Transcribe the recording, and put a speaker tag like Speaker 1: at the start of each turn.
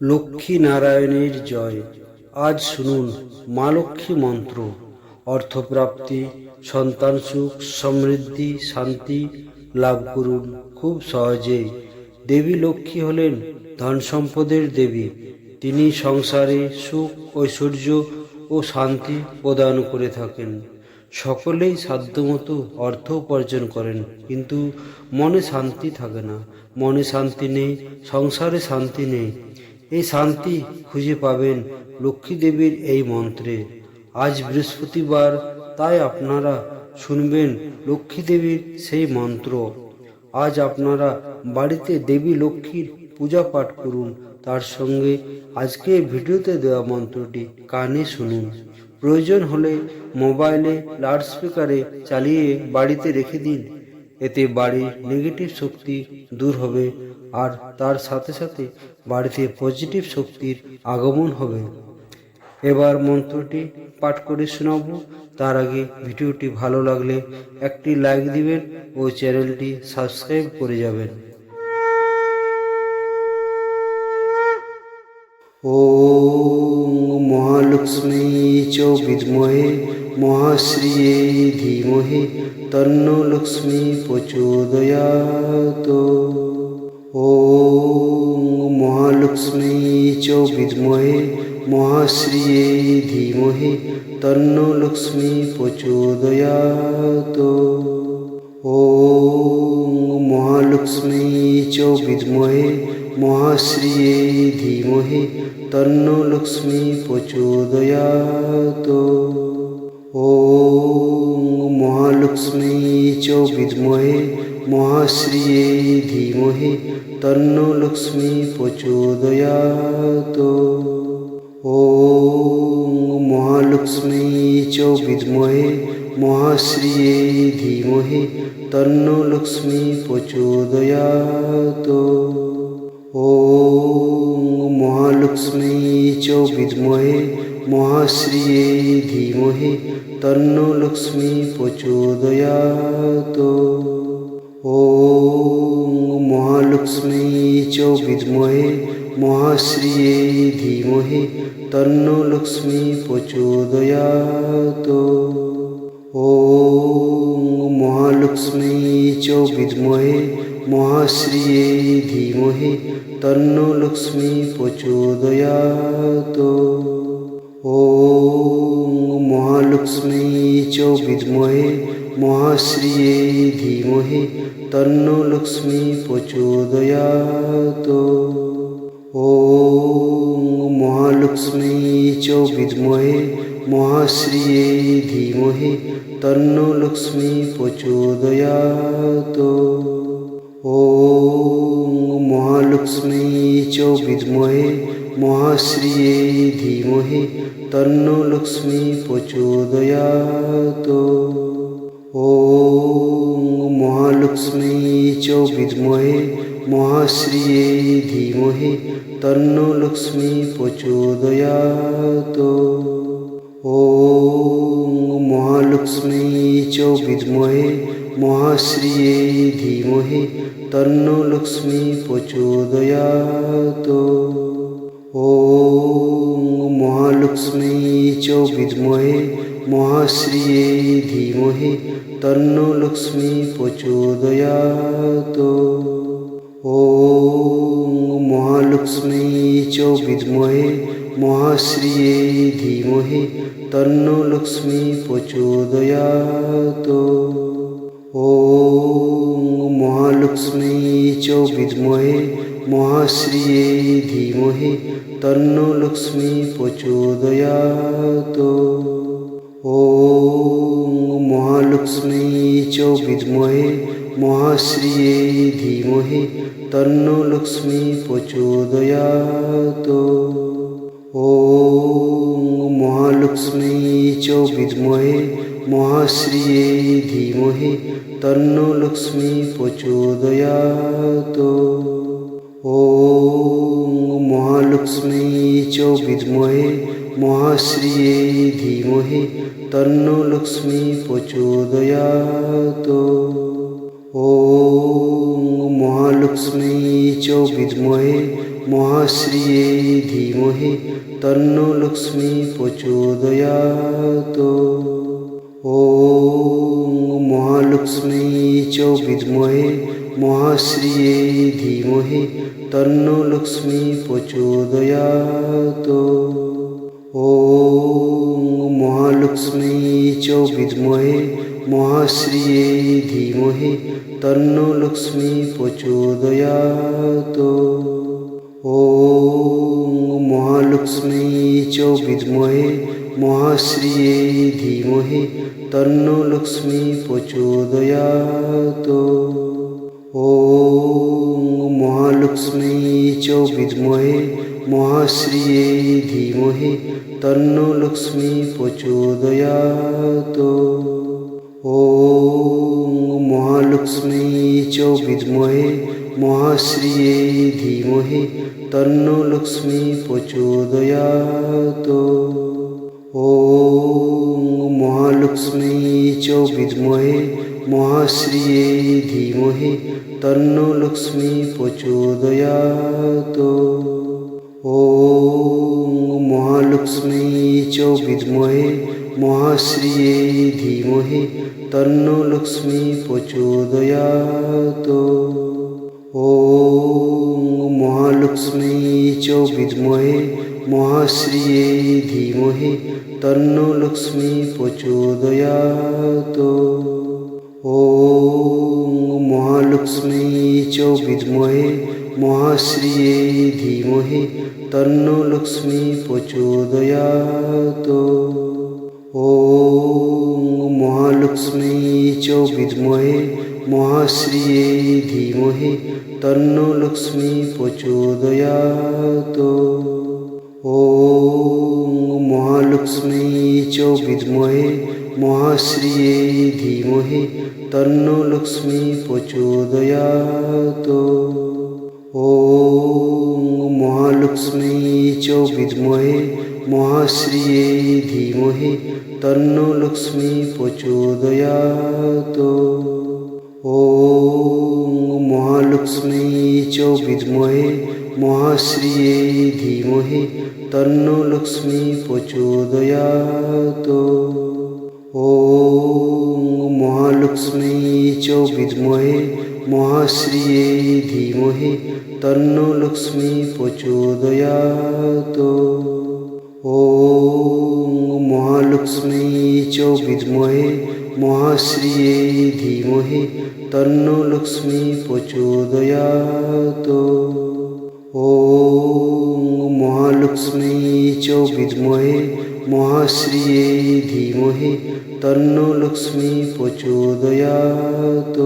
Speaker 1: লক্ষ্মী নারায়ণের জয়। আজ শুনুন মা লক্ষ্মী মন্ত্র। অর্থপ্রাপ্তি, সন্তান সুখ, সমৃদ্ধি, শান্তি লাভ করুন খুব সহজেই দেবী লক্ষ্মী হলেন ধন সম্পদের দেবী। তিনি সংসারে সুখ, ঐশ্বর্য ও শান্তি প্রদান করে থাকেন। সকলেই সাধ্যমতো অর্থ উপার্জন করেন, কিন্তু মনে শান্তি থাকে না। মনে শান্তি নেই, সংসারে শান্তি নেই। এই শান্তি খুঁজে পাবেন লক্ষ্মী দেবীর এই মন্ত্রে। আজ বৃহস্পতিবার, তাই আপনারা শুনবেন লক্ষ্মী দেবীর সেই মন্ত্র। আজ আপনারা বাড়িতে দেবী লক্ষ্মীর পূজা পাঠ করুন, তার সঙ্গে আজকে ভিডিওতে দেওয়া মন্ত্রটি কানে শুনুন। প্রয়োজন হলে মোবাইলে লাউডস্পিকারে চালিয়ে বাড়িতে রেখে দিন। এতে বাড়ির নেগেটিভ শক্তি দূর হবে আর তার সাথে সাথে বাড়িতে পজিটিভ শক্তির আগমন হবে। এবার মন্ত্রটি পাঠ করে শোনাব। তার আগে ভিডিওটি ভালো লাগলে একটি লাইক দিবেন ও চ্যানেলটি সাবস্ক্রাইব করে যাবেন। ও মহালক্ষ্মী চ মহাশ্রিয়ে ধীমহি তন্ন লক্ষ্মী প্রচোদয়াত। ও মহালক্ষ্মী চ বিদ্মহে মহাশ্রিয়ে ধীমহি তন্ন লক্ষ্মী প্রচোদয়াত। ও মহালক্ষ্মী চ বিদ্মহে মহাশ্রিয়ে ধীমহি তন্ন লক্ষ্মী প্রচোদয়াত। ওম মহালক্ষ্মী চ বিদ্মহে মহাশ্রিয়ে ধীমহে তন্ন লক্ষ্মী প্রচোদয়াত। ওম মহালক্ষ্মী চ বিদ্মহে মহাশ্রিয়ে ধীমহে তন্ন লক্ষ্মী প্রচোদয়াত। ওম মহালক্ষ্মী महाश्रिये धीमहि तन्नो लक्ष्मी प्रचोदयात् ॐ महालक्ष्मी च विद्महे महाश्रिये धीमहि तन्नो लक्ष्मी प्रचोदयात् ॐ महालक्ष्मी च विद्महे महाश्रिये धीमहि तन्नो लक्ष्मी प्रचोदयात् ওম মহালক্ষ্মী চ বিদ্মহে, মহাশ্রিয়ে ধীমহে, তন্ন লক্ষ্মী প্রচোদয়াত। ওম মহালক্ষ্মী চ বিদ্মহে, মহাশ্রিয়ে ধীমহে, তন্ন লক্ষ্মী প্রচোদয়াত। ওম মহালক্ষ্মী চ বিদ্মহে महाश्रिये धीमहि तन्नो लक्ष्मी प्रचोदयात् ॐ महालक्ष्मी च विद्महे महाश्रिये धीमहि तन्नो लक्ष्मी प्रचोदयात् ॐ महालक्ष्मी च विद्महे महाश्रिये धीमहि तन्नो लक्ष्मी प्रचोदयात् মহাশ্রিয়ে ধীমহি তন্ন লক্ষ্মী প্রচোদয়াত। ও মহালক্ষ্মী চ বিদ্মহে মহাশ্রিয়ে ধীমহি তন্ন লক্ষ্মী প্রচোদয়াত। ও মহালক্ষ্মী চ বিদ্মহে মহাশ্রিয়ে ধীমহি তন্ন লক্ষ্মী প্রচোদয়াত। ॐ महालक्ष्मी च विद्महे महाश्रिये धीमहि तन्नो लक्ष्मी प्रचोदयात् ॐ महालक्ष्मी च विद्महे महाश्रिये धीमहि तन्नो लक्ष्मी प्रचोदयात् ॐ महालक्ष्मी च विद्महे महाश्रिय धीमहे तन्नो लक्ष्मी प्रचोदयात ओ महालक्ष्मी च विद्महे महाश्रिए धीमहे तन्नो लक्ष्मी प्रचोदया ओ महालक्ष्मी च विद्महे महाश्रिए धीमहे तन्नो लक्ष्मी प्रचोदयात মহাশ্রিয়ে ধীমহি তন্ন লক্ষ্মী প্রচোদয়াত। ও মহালক্ষ্মী চ বিদ্মহে মহাশ্রিয়ে ধীমহি তন্ন লক্ষ্মী প্রচোদয়াত। ও মহালক্ষ্মী চ বিদ্মহে মহাশ্রিয়ে ধীমহি তন্ন লক্ষ্মী প্রচোদয়াত। ওম মহালক্ষ্মী চ বিদ্মহে, মহাশ্রিয়ে ধীমহে, তন্ন লক্ষ্মী প্রচোদয়াত। ওম মহালক্ষ্মী চ বিদ্মহে, মহাশ্রিয়ে ধীমহে, তন্ন লক্ষ্মী প্রচোদয়াত। ওম মহালক্ষ্মী চ বিদ্মহে महाश्रिये धीमहि तन्नो लक्ष्मी प्रचोदयात् ॐ महालक्ष्मी च विद्महे महाश्रिये धीमहि तन्नो लक्ष्मी प्रचोदयात् ॐ महालक्ष्मी च विद्महे महाश्रिये धीमहि तन्नो लक्ष्मी प्रचोदयात् महाश्रिये धीमहि तन्नो लक्ष्मी प्रचोदयात् ॐ महालक्ष्मी च विद्महे महाश्रिये धीमहि तन्नो लक्ष्मी प्रचोदयात् ॐ महालक्ष्मी च विद्महे महाश्रिये धीमहि तन्नो लक्ष्मी प्रचोदयात् মহালক্ষ্মী চ বিদ্মহে মহাশ্রিয়ে ধীমহে তন্ন লক্ষ্মী প্রচোদয়াত ও মহালক্ষ্মী চ বিদ্মহে মহাশ্রিয়ে ধীমহে তন্ন লক্ষ্মী প্রচোদয়াত ও মহালক্ষ্মী চ বিদ্মহে মহাশ্রিয়ে ধীমহি তন্ন লক্ষ্মী প্রচোদয়াত। ও মহালক্ষ্মী চ বিদ্মহে মহাশ্রিয়ে ধীমহি তন্ন লক্ষ্মী প্রচোদয়াত।